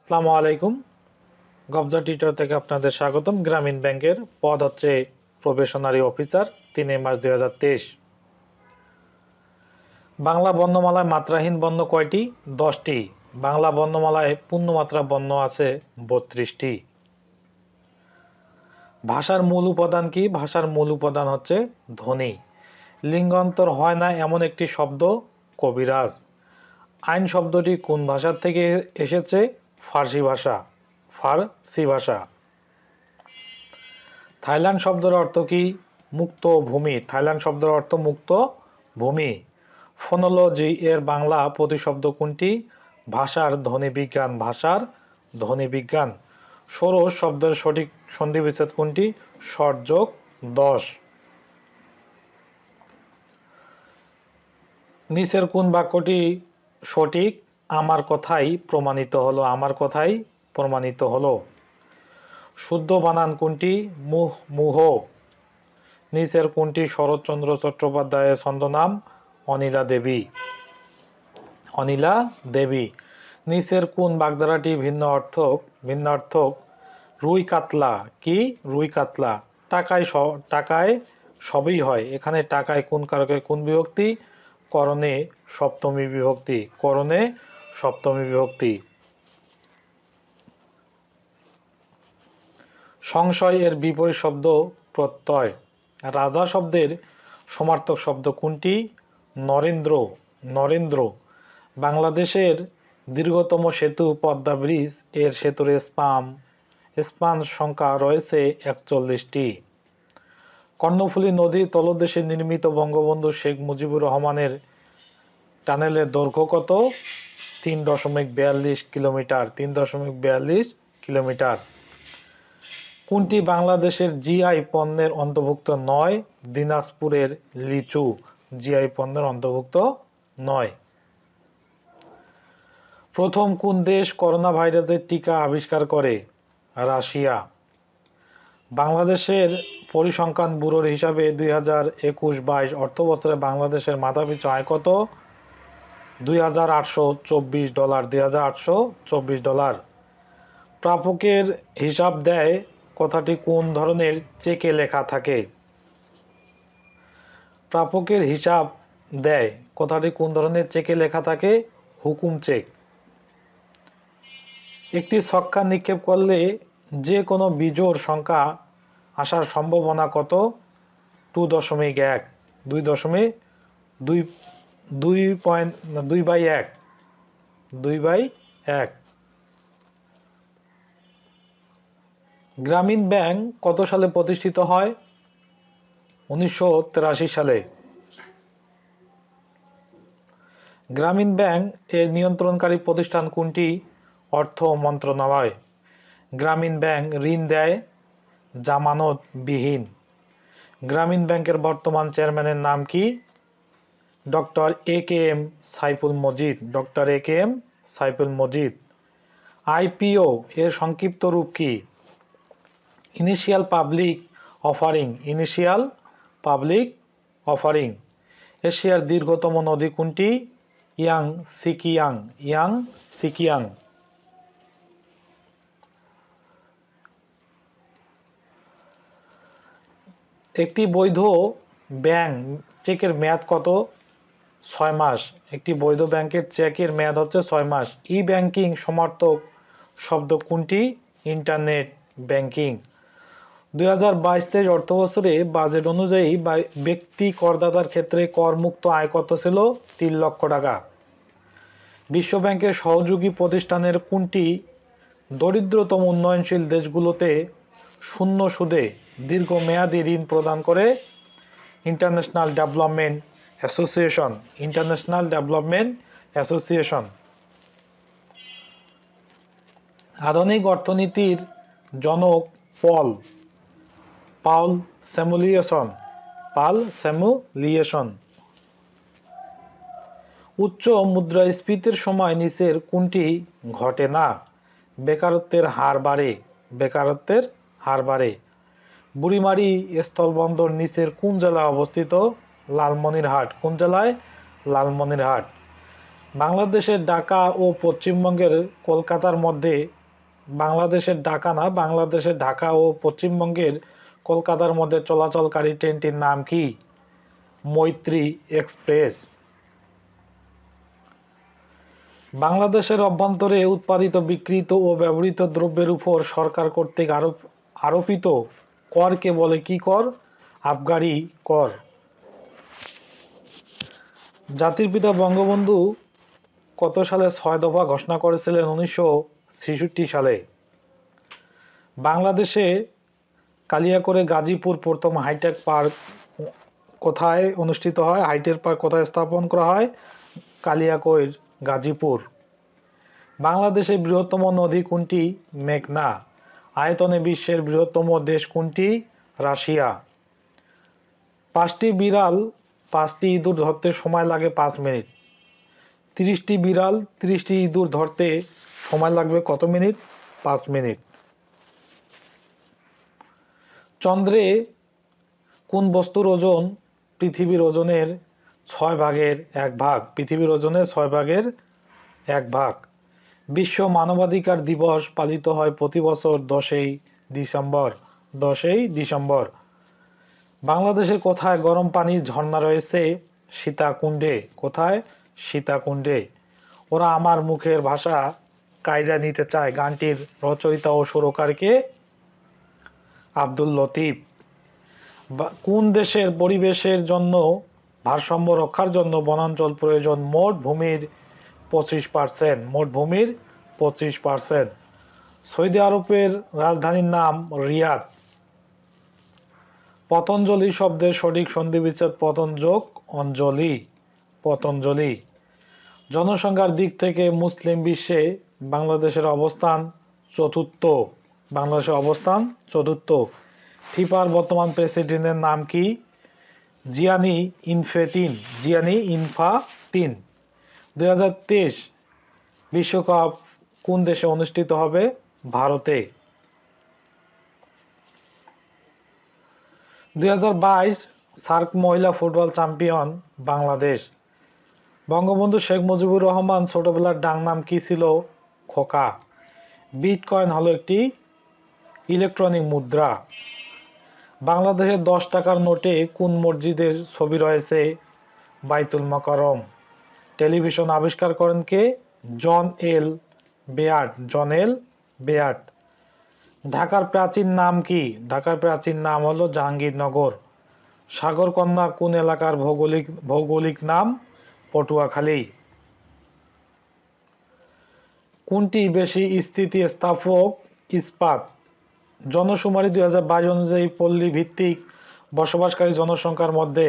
আসসালামু আলাইকুম। গবজা টিটার থেকে আপনাদের স্বাগতম। গ্রামীণ ব্যাংকের পদ হচ্ছে প্রবেশনারি অফিসার, তিনে মাস দুই হাজার তেইশ। বাংলা বর্ণমালায় মাত্রাহীন বর্ণ কয়টি? দশটি। বাংলা বর্ণমালায় পূর্ণমাত্রা বর্ণ আছে বত্রিশটি। ভাষার মূল উপাদান কি? ভাষার মূল উপাদান হচ্ছে ধ্বনি। লিঙ্গান্তর হয় না এমন একটি শব্দ, কবিরাজ। আইন শব্দটি কোন ভাষার থেকে এসেছে? ফার্সি ভাষা ফার্সি ভাষা। থাইল্যান্ড শব্দের অর্থ কি? মুক্ত ভূমি। থাইল্যান্ড শব্দের অর্থ মুক্ত ভূমি। ফোনোলজি এর বাংলা প্রতিশব্দ কোনটি? ভাষার ধ্বনি বিজ্ঞান, ভাষার ধ্বনি বিজ্ঞান। ষোড়শ শব্দের সঠিক সন্ধি বিচ্ছেদ কোনটি সর্যোগ দশ। নিচের কোন বাক্যটি সঠিক? আমার কথাই প্রমাণিত হলো, আমার কথাই প্রমাণিত হলো। শুদ্ধ বানান কোনটি? মুহ মুহ। নিচের কোনটি? শরৎচন্দ্র চট্টোপাধ্যায়ের ছন্দনাম অনিলা দেবী। অনিলা দেবী। নিচের কোন বাগধারাটি ভিন্ন অর্থক? ভিন্ন অর্থক, রুই কাতলা। কি? রুই কাতলা। টাকায় স, টাকায় সবই হয়। এখানে টাকায় কোন কারকে কোন বিভক্তি? করণে সপ্তমী বিভক্তি। করণে সপ্তমী বিভক্তি। সংশয় এর বিপরীত শব্দ প্রত্যয়। রাজা শব্দের সমার্থক শব্দ কোনটি? নরেন্দ্র। নরেন্দ্র বাংলাদেশের দীর্ঘতম সেতু পদ্মা ব্রিজের সেতুর স্পাম। স্পান সংখ্যা রয়েছে একচল্লিশটি। কর্ণফুলী নদী তলদেশে নির্মিত বঙ্গবন্ধু শেখ মুজিবুর রহমানের টানেলের দৈর্ঘ্য কত? তিন দশমিক বিয়াল্লিশ কিলোমিটার, তিন দশমিক বিয়াল্লিশ কিলোমিটার। কোনটি বাংলাদেশের জিআই পণ্যের অন্তর্ভুক্ত নয়? দিনাজপুরের লিচু জিআই পণ্যের অন্তর্ভুক্ত নয়। প্রথম কোন দেশ করোনা ভাইরাসের টিকা আবিষ্কার করে? রাশিয়া। বাংলাদেশের পরিসংখ্যান ব্যুরোর হিসাবে দুই হাজার একুশ বাইশ অর্থবছরে বাংলাদেশের মাথাপিছু আয় কত? দুই হাজার আটশো চব্বিশ ডলার, দুই হাজার আটশো চব্বিশ ডলার। প্রাপকের হিসাব দেয় কথাটি কোন ধরনের চেকে লেখা থাকে। প্রাপকের হিসাব দেয় কথাটি কোন ধরনের চেকে লেখা থাকে? হুকুম চেক। একটি ছক্কা নিক্ষেপ করলে যে কোনো বিজোর সংখ্যা আসার সম্ভাবনা কত? টু দশমিক এক, দুই দশমিক দুই দুই পয়েন্ট দুই বাই এক। দুই বাই এক। গ্রামীণ ব্যাংক কত সালে প্রতিষ্ঠিত হয়? উনিশশো সালে। গ্রামীণ ব্যাংক এর নিয়ন্ত্রণকারী প্রতিষ্ঠান কোনটি? অর্থ মন্ত্রণালয়। গ্রামীণ ব্যাংক ঋণ দেয়, জামানত বিহীন। গ্রামীণ ব্যাংকের বর্তমান চেয়ারম্যানের নাম কি? Doctor A K M Saiful Majid. Doctor A K M Saiful Majid. IPO এর সংক্ষিপ্ত রূপ কি? Initial public offering. Initial public offering. এশিয়ার দীর্ঘতম নদী কোনটি? Young Sikiang. Young Sikiang. একটি বৈধ ব্যাংক। চেকের মেয়াদ কত? ছয় মাস। একটি বৈধ ব্যাংকের চেকের মেয়াদ হচ্ছে ছয় মাস। ই ব্যাংকিং সমর্থক শব্দ কোনটি? Internet banking. দুই হাজার বাইশ তেইশ অর্থ বছরে বাজেট অনুযায়ী ব্যক্তি করদাতার ক্ষেত্রে করমুক্ত আয় কত ছিল? তিন লক্ষ টাকা। বিশ্ব ব্যাংকের সহযোগী প্রতিষ্ঠানের কোনটি? দরিদ্রতম উন্নয়নশীল দেশগুলোতে শূন্য সুদে দীর্ঘমেয়াদী ঋণ প্রদান করে। International development association international development association আধুনিক অর্থনীতির জনক পল পাউল স্যামুলিয়েশন, পাল স্যামুলিয়েশন। উচ্চ মুদ্রাস্ফীতির সময় নিচের কোনটি ঘটে না? বেকারত্বের হার বাড়ে, বেকারত্বের হার বাড়ে। বুড়িমারি স্থলবন্দর নিচের কোন জেলায় অবস্থিত? লালমনিরহাট। কোন জেলায়? লালমনিরহাট। বাংলাদেশের ঢাকা ও পশ্চিমবঙ্গের কলকাতার মধ্যে বাংলাদেশের ঢাকা না, বাংলাদেশের ঢাকা ও পশ্চিমবঙ্গের কলকাতার মধ্যে চলাচলকারী ট্রেনটির নাম কি? মৈত্রী এক্সপ্রেস। বাংলাদেশের অভ্যন্তরে উৎপাদিত বিকৃত ও ব্যবহৃত দ্রব্যের উপর সরকার কর্তৃক আরোপ, আরোপিত করকে বলে কি কর? আবগারি কর। জাতির পিতা বঙ্গবন্ধু কত সালে ছয় দফা ঘোষণা করেছিলেন? উনিশশো ছেষট্টি সালে। বাংলাদেশে কালিয়াকৈর গাজীপুর প্রথম হাইটেক পার্ক কোথায় অনুষ্ঠিত হয়? হাইটেক পার্ক কোথায় স্থাপন করা হয়? কালিয়াকৈর গাজীপুর। বাংলাদেশের বৃহত্তম নদী কোনটি? মেঘনা। আয়তনে বিশ্বের বৃহত্তম দেশ কোনটি? রাশিয়া। পাঁচটি বিড়াল পাঁচটি ইঁদুর ধরতে সময় লাগে পাঁচ মিনিট। তিরিশটি বিড়াল, তিরিশটি ইঁদুর ধরতে সময় লাগবে কত মিনিট? পাঁচ মিনিট। চন্দ্রে কোন বস্তুর ওজন? পৃথিবীর ওজনের ছয় ভাগের এক ভাগ। পৃথিবীর ওজনের ছয় ভাগের এক ভাগ। বিশ্ব মানবাধিকার দিবস পালিত হয় প্রতি বছর দশই ডিসেম্বর। দশই ডিসেম্বর। বাংলাদেশের কোথায় গরম পানির ঝর্ণা রয়েছে? সীতাকুণ্ডে। কোথায়? সীতাকুণ্ডে। ওরা আমার মুখের ভাষা কায়দা নিতে চায়। গানটির রচয়িতা ও সুরকারকে আব্দুল লতিফ। কোন দেশের পরিবেশের জন্য, ভারসাম্য রক্ষার জন্য বনাঞ্চল প্রয়োজন? মোট ভূমির পঁচিশ পার্সেন্ট। মোট ভূমির পঁচিশ পার্সেন্ট। সৌদি আরবের রাজধানীর নাম রিয়াদ। পতঞ্জলি শব্দের সঠিক সন্ধিবিচ্ছেদ পতঞ্জক অঞ্জলি, পতঞ্জলি। জনসংখ্যার দিক থেকে মুসলিম বিশ্বে বাংলাদেশের অবস্থান চতুর্থ। বাংলাদেশের অবস্থান চতুর্থ। ফিফার বর্তমান প্রেসিডেন্টের নাম কি? জিয়ানি ইনফেতিন, জিয়ানি ইনফাতিন। দুই হাজার তেইশ বিশ্বকাপ কোন দেশে অনুষ্ঠিত হবে? ভারতে। দুই হাজার বাইশ সার্ক মহিলা ফুটবল চ্যাম্পিয়ন বাংলাদেশ। বঙ্গবন্ধু শেখ মুজিবুর রহমান ছোটবেলার ডাং নাম কী ছিল? খোকা। বিটকয়েন হলো একটি ইলেকট্রনিক মুদ্রা। বাংলাদেশের দশ টাকার নোটে কোন মসজিদের ছবি রয়েছে? বাইতুল মকরম। টেলিভিশন আবিষ্কার করেন কে? জন এল বেয়ার্ড জন এল বেয়ার্ড ঢাকার প্রাচীন নাম কি? ঢাকার প্রাচীন নাম হলো জাহাঙ্গীরনগর। সাগরকন্যা কোন এলাকার ভৌগোলিক ভৌগোলিক নাম? পটুয়াখালী। কোনটি বেশি স্থিতিস্থাপক ইস্পাত? জনশুমারি দুই হাজার বাইশ অনুযায়ী পল্লী ভিত্তিক বসবাসকারী জনসংখ্যার মধ্যে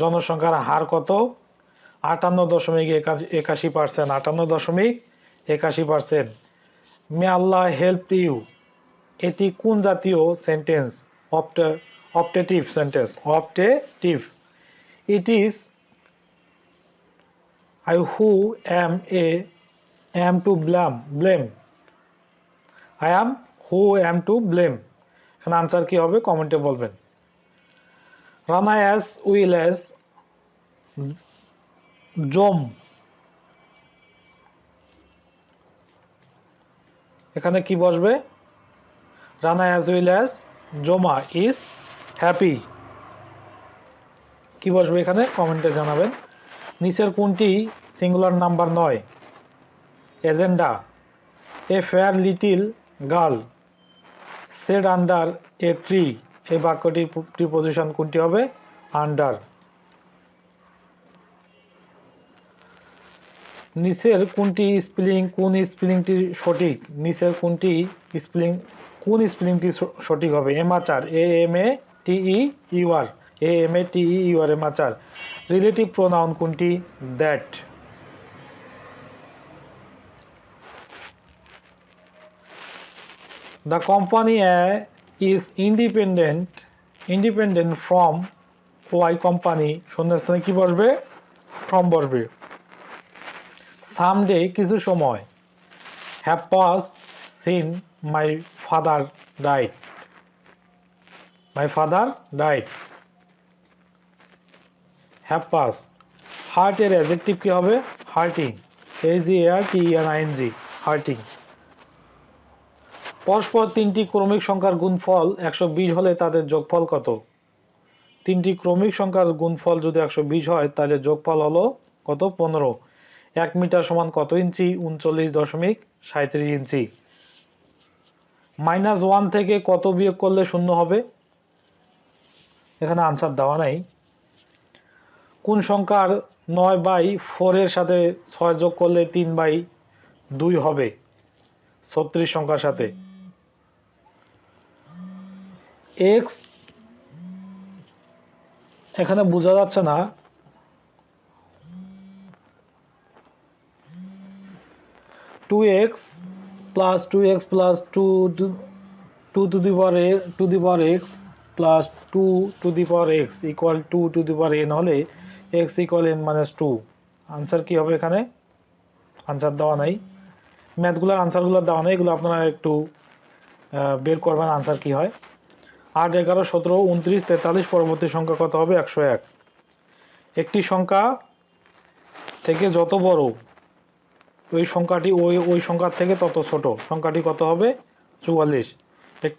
জনসংখ্যার হার কত? আটান্ন দশমিক একাশি পার্সেন্ট। আটান্ন দশমিক একাশি percent. May Allah help you. এটি কোন জাতীয় sentence optative sentence optative it is I who am a am to blame blame I am who am to blame এখানে আনসার কি হবে? কমেন্টে বলবেন। Rana as well as Jom এখানে কি বসবে? Rana as well as Joma is happy কি বসবে এখানে? কমেন্টে জানাবেন। নিচের কোনটি? সিঙ্গুলার নাম্বার নয়। Agenda a fair little girl sat under a tree এই বাক্যটির প্রিপোজিশন কোনটি হবে? আন্ডার নিচের কোনটি স্পেলিং কোন স্পেলিংটি সঠিক? নিচের কোনটি স্পেলিং কোন স্পেলিংটি সঠিক হবে? Amateur A M A T E U R A M A T E U R amateur relative pronoun কোনটি? That company A is independent independent from Y company শূন্যস্থানে কি বসবে? From বসবে। সামডে কিছু সময় have passed since my father died my father died have passed হার্টের adjective কি হবে? Hurting H E R T I N G জি হার্টিং পরস্পর তিনটি ক্রমিক সংখ্যার গুণফল একশো বিশ হলে তাদের যোগফল কত? তিনটি ক্রমিক সংখ্যার গুণফল যদি একশো বিশ হয়, তাহলে যোগফল হলো কত? পনেরো। এক মিটার সমান কত ইঞ্চি? উনচল্লিশ দশমিক সাঁত্রিশ ইঞ্চি। মাইনাস ওয়ান থেকে কত বিয়োগ করলে শূন্য হবে? এখানে আনসার দেওয়া নাই। কোন সংখ্যার নয় বাই ফোরের সাথে ছয় যোগ করলে তিন বাই দুই হবে? ছত্রিশ সংখ্যার সাথে। এক্স এখানে বোঝা যাচ্ছে না। Two x plus two x plus two two two the power two the power x plus two two the power x equal to two the power n হলে x equal n minus two answer কী হবে এখানে? Answer দেওয়া নাই। ম্যাথগুলোর আনসারগুলো দেওয়া নেই, এগুলো আপনারা একটু বের করবেন আনসার কী হয়। আট, এগারো, সতেরো, উনত্রিশ, তেতাল্লিশ পরবর্তী সংখ্যা কত হবে? একশো এক। একটি সংখ্যা থেকে যত বড় ওই সংখ্যাটি ওই ওই সংখ্যার থেকে তত ছোট। সংখ্যাটি কত হবে? চুয়াল্লিশ।